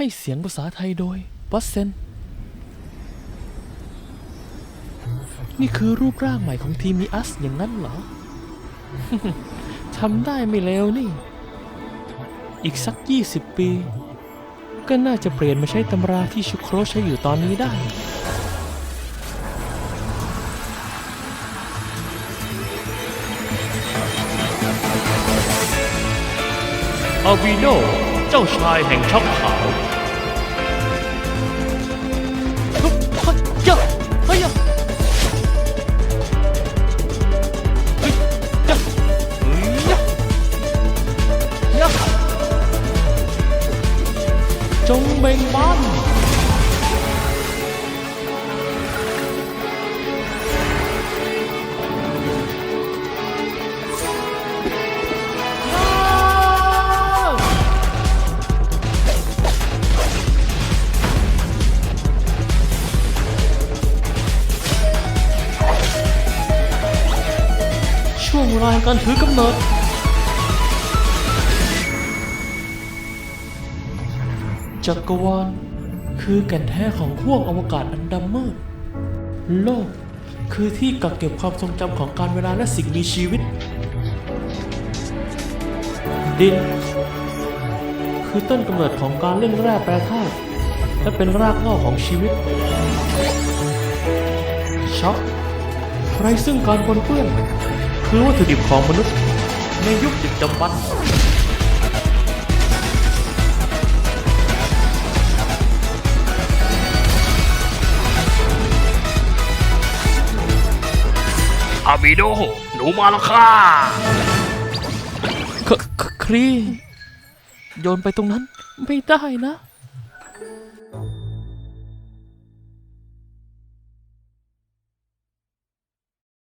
ให้เสียงภาษาไทยโดยวัตเซน นี่คือรูปร่างใหม่ของทีมมีอัสอย่างนั้นเหรอ ทำได้ไม่เลวนี่ อีกสัก 20 ปี ก็น่าจะเปลี่ยนมาใช้ตำราที่ชุโครใช้อยู่ตอนนี้ได้อาวิโน เจ้าชายแห่งช็อกขาวฮึบฮึบยะเฮ้ยยะเฮ้ยยะเฮ้ยยะยะจงเบ่งบาน ช่วงเวลาแห่งการถือกำเนิดจักรวาลคือแก่นแท้ของห้วงอวกาศอันดำมืด โลกคือที่กักเก็บความทรงจำของการเวลาและสิ่งมีชีวิต ดิน คือต้นกำเนิดของการเล่นแร่แปรธาตุและเป็นรากเหง้าของชีวิต ช็อกไรซึ่งการปนเปื้อน คือวัตถุดิบของมนุษย์ ในยุคดึกดำบรรพ์อาบิโด หนูมาแล้วค่ะคคครี โยนไปตรงนั้นไม่ได้นะ